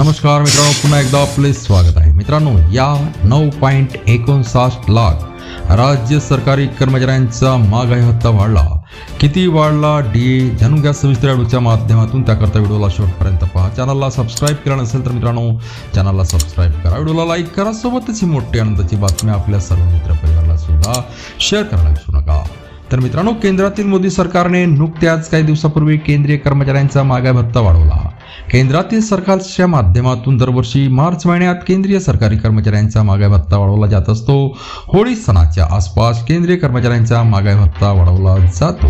नमस्कार मित्रांनो पुन्हा एकदा आपले स्वागत आहे. मित्रांनो या नऊ पॉईंट एकोणसाठ लाख राज्य सरकारी कर्मचाऱ्यांचा महागाई हत्ता वाढला. किती वाढला? डी जाणून घ्या सविस्तर व्हिडिओच्या माध्यमातून त्याकरता व्हिडिओला शेवटपर्यंत पहा. चॅनलला सबस्क्राईब केला नसेल तर मित्रांनो चॅनलला सबस्क्राईब करा. व्हिडिओला लाईक करा. सोबतच ही मोठी आनंदाची बातमी आपल्या सर्व मित्रपरिवाराला सुद्धा शेअर करायला विसरू नका. तर मित्रांनो केंद्रातील मोदी सरकारने नुकत्याच काही दिवसापूर्वी केंद्रीय कर्मचाऱ्यांचा महागाई भत्ता वाढवला. केंद्रातील सरकारच्या माध्यमातून दरवर्षी मार्च महिन्यात केंद्रीय सरकारी कर्मचाऱ्यांचा महागाई भत्ता वाढवला जात असतो. होळी सणाच्या आसपास केंद्रीय कर्मचाऱ्यांचा महागाई भत्ता वाढवला जातो.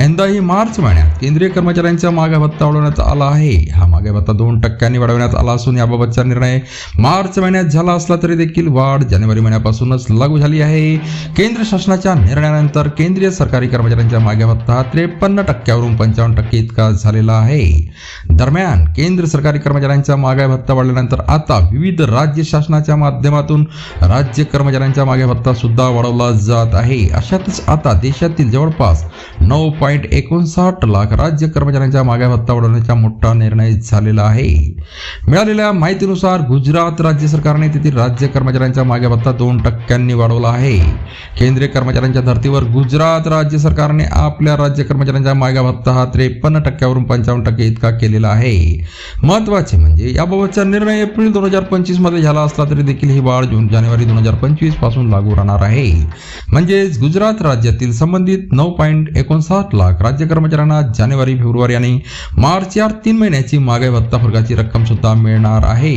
यंदाही मार्च महिन्यात केंद्रीय कर्मचाऱ्यांचा महागाई भत्ता वाढवण्यात आला आहे. हा महागाई भत्ता दोन टक्क्यांनी वाढवण्यात आला असून याबाबतचा निर्णय मार्च महिन्यात झाला असला तरी देखील वाढ जानेवारी महिन्यापासूनच लागू झाली आहे. केंद्र शासनाच्या निर्णयानंतर केंद्रीय सरकारी कर्मचाऱ्यांच्या महागाई भत्ता त्रेपन्न टक्क्यावरून पंचावन्न टक्के इतका झालेला आहे. दरम्यान केंद्र सरकारी कर्मचाऱ्यांचा महागाई भत्ता वाढल्यानंतर आता विविध राज्य शासनाच्या माध्यमातून राज्य कर्मचाऱ्यांचा महागाई भत्ता सुद्धा वाढवला जात आहे. अशातच आता देशातील जवळपास नऊ पॉईंट एकोणसाठ लाख राज्य कर्मचाऱ्यांचा महागाई भत्ता वाढवण्याचा मोठा निर्णय झालेला आहे. मिळालेल्या माहितीनुसार गुजरात राज्य सरकारने तेथील राज्य कर्मचाऱ्यांचा महागाई भत्ता दोन टक्क्यांनी वाढवला आहे. केंद्रीय कर्मचाऱ्यांच्या धर्तीवर गुजरात राज्य सरकारने आपल्या राज्य कर्मचाऱ्यांचा महागाई भत्ता हा त्रेपन्न टक्क्यावरून पंचावन्न टक्के इतका केलेला आहे. महत्त्वाचे म्हणजे याबाबतचा निर्णय एप्रिल दोन हजार पंचवीसमध्ये झाला असला तरी देखील ही वाढ जून जानेवारी दोन हजार पंचवीसपासून लागू राहणार आहे. म्हणजेच गुजरात राज्यातील संबंधित नऊ पॉईंट एकोणसाठ लाख राज्य कर्मचाऱ्यांना जानेवारी फेब्रुवारी आणि मार्च या तीन महिन्याची महागाई भत्ता फरकाची रक्कम सुद्धा मिळणार आहे.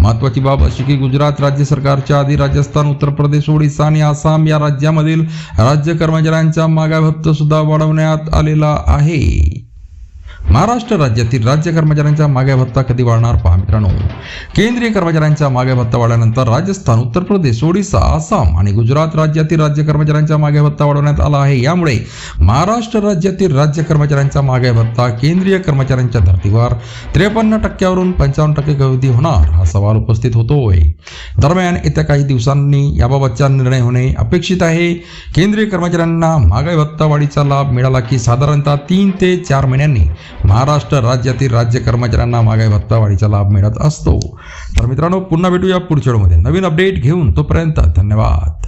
महत्वाची बाब अशी की गुजरात राज्य सरकारच्या आधी राजस्थान उत्तर प्रदेश ओडिसा आणि आसाम या राज्यामधील राज्य कर्मचाऱ्यांचा महागाई भत्ता सुद्धा वाढवण्यात आलेला आहे. महाराष्ट्र राज्यातील राज्य कर्मचाऱ्यांचा मागे भत्ता कधी वाढणार पहा मित्रांनो. केंद्रीय कर्मचाऱ्यांचा मागे भत्ता वाढल्यानंतर राजस्थान उत्तर प्रदेश ओडिसा आसाम आणि गुजरात राज्यातील राज्य कर्मचाऱ्यांचा मागे भत्ता वाढवण्यात आला आहे. यामुळे महाराष्ट्र राज्यातील राज्य कर्मचाऱ्यांचा मागे भत्ता केंद्रीय कर्मचाऱ्यांच्या धर्तीवर त्रेपन्न टक्क्यावरून पंचावन्न टक्के कधी होणार हा सवाल उपस्थित होतोय. दरम्यान येत्या काही दिवसांनी याबाबतचा निर्णय होणे अपेक्षित आहे. केंद्रीय कर्मचाऱ्यांना महागाई भत्ता वाढीचा लाभ मिळाला की साधारणतः तीन ते चार महिन्यांनी महाराष्ट्र राज्यातील राज्य कर्मचाऱ्यांना महागाई भत्ता वाढीचा लाभ मिळत असतो. तर मित्रांनो पुन्हा भेटूया पुढच्या व्हिडिओमध्ये. नवीन अपडेट घेऊन तोपर्यंत धन्यवाद.